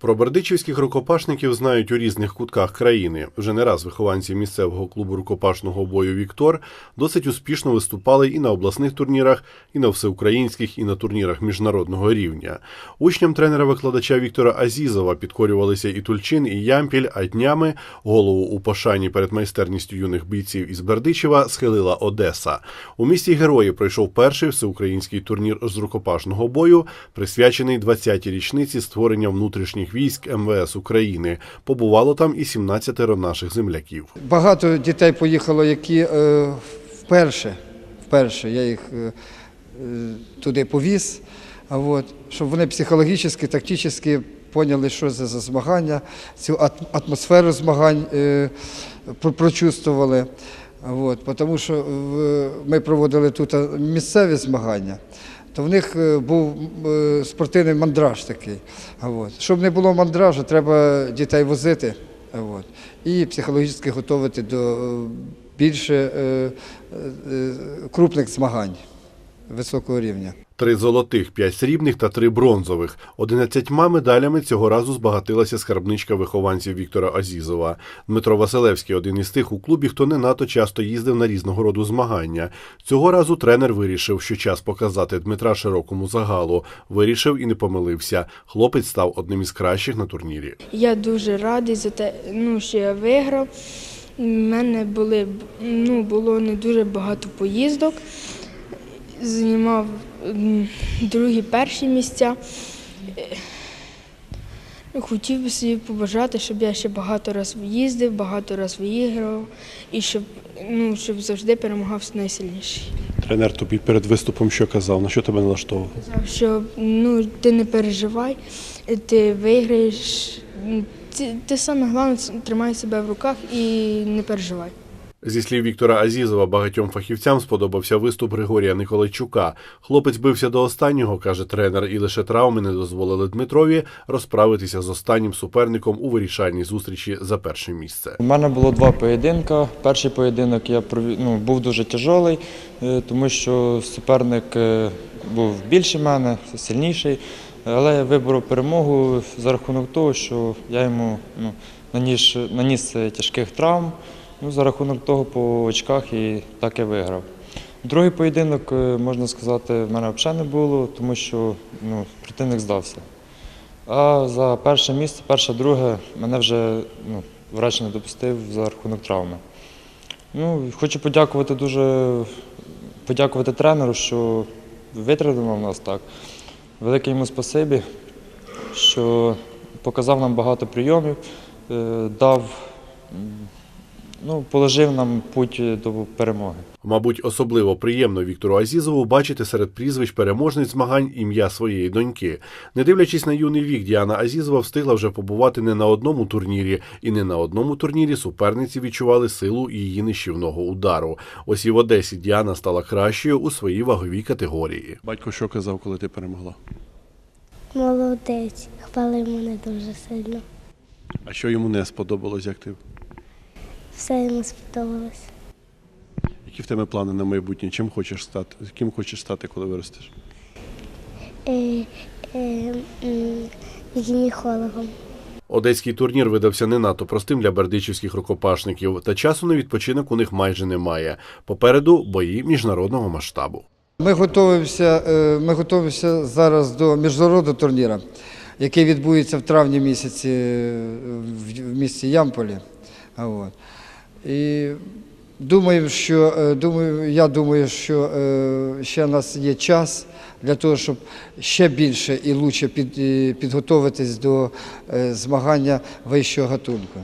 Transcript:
Про бердичівських рукопашників знають у різних кутках країни. Вже не раз вихованці місцевого клубу рукопашного бою Віктор досить успішно виступали і на обласних турнірах, і на всеукраїнських, і на турнірах міжнародного рівня. Учням тренера-викладача Віктора Азізова підкорювалися і Тульчин, і Ямпіль, а днями голову у пошані перед майстерністю юних бійців із Бердичева схилила Одеса. У місті Герої пройшов перший всеукраїнський турнір з рукопашного бою, присвячений 20-й річниці створення внутрішніх військ МВС України. Побувало там і 17 наших земляків. Багато дітей поїхало, які е, вперше, вперше я їх е, е, туди повіз, от, щоб вони психологічно, тактично поняли, що це за змагання, цю атмосферу змагань прочувствували. От, тому що ми проводили тут місцеві змагання, то в них е, був е, спортивний мандраж такий. От. Щоб не було мандражу, треба дітей возити і психологічно готувати до е, більше крупних змагань високого рівня. Три золотих, п'ять срібних та три бронзових. Одинадцятьма медалями цього разу збагатилася скарбничка вихованців Віктора Азізова. Дмитро Василевський один із тих у клубі, хто не надто часто їздив на різного роду змагання. Цього разу тренер вирішив, що час показати Дмитра широкому загалу. Вирішив і не помилився. Хлопець став одним із кращих на турнірі. Я дуже радий за те, ну, що я виграв. У мене були, ну, було не дуже багато поїздок. Займав другі перші місця. Е, Хотів би собі побажати, щоб я ще багато разів їздив, багато разів виіграв і щоб, ну, щоб завжди перемагав найсильніший. Тренер тобі перед виступом що казав? На що тебе налаштовував? Сказав, що ну, ти не переживай, ти виграєш. Ти, ти саме головне тримай себе в руках і не переживай. Зі слів Віктора Азізова, багатьом фахівцям сподобався виступ Григорія Николайчука. Хлопець бився до останнього, каже тренер, і лише травми не дозволили Дмитрові розправитися з останнім суперником у вирішальній зустрічі за перше місце. У мене було два поєдинки. Перший поєдинок я ну, був дуже тяжелий, е, тому що суперник е, був більше мене, сильніший. Але я виборов перемогу за рахунок того, що я йому ну, наніс, наніс тяжких травм. Ну, за рахунок того по очках і так я виграв. Другий поєдинок, е, можна сказати, в мене взагалі не було, тому що ну, противник здався. А за перше місце, перше, друге, мене вже ну, врач не допустив за рахунок травми. Ну, хочу подякувати дуже, подякувати тренеру, що витримав нас так. Велике йому спасибі, що показав нам багато прийомів, е, дав, ну, положив нам путь до перемоги. Мабуть, особливо приємно Віктору Азізову бачити серед прізвищ переможниць змагань ім'я своєї доньки. Не дивлячись на юний вік, Діана Азізова встигла вже побувати не на одному турнірі, і не на одному турнірі суперниці відчували силу її нищівного удару. Ось і в Одесі Діана стала кращою у своїй ваговій категорії. Батько що казав, коли ти перемогла? Молодець, хвалив мене дуже сильно. А що йому не сподобалось, як ти? Все йому сподобалось. Які в тебе плани на майбутнє? Чим хочеш стати? Ким хочеш стати, коли виростеш? Е, е, гінекологом. Одеський турнір видався не надто простим для бердичівських рукопашників, та часу на відпочинок у них майже немає. Попереду бої міжнародного масштабу. Ми готуємося, е, ми готуємося зараз до міжнародного турніру, який відбудеться в травні місяці е, в в місті Ямполі. І думаю, що, е, думаю, я думаю, що е, ще у нас є час для того, щоб ще більше і краще е, підготуватись до змагання вищого гатунку.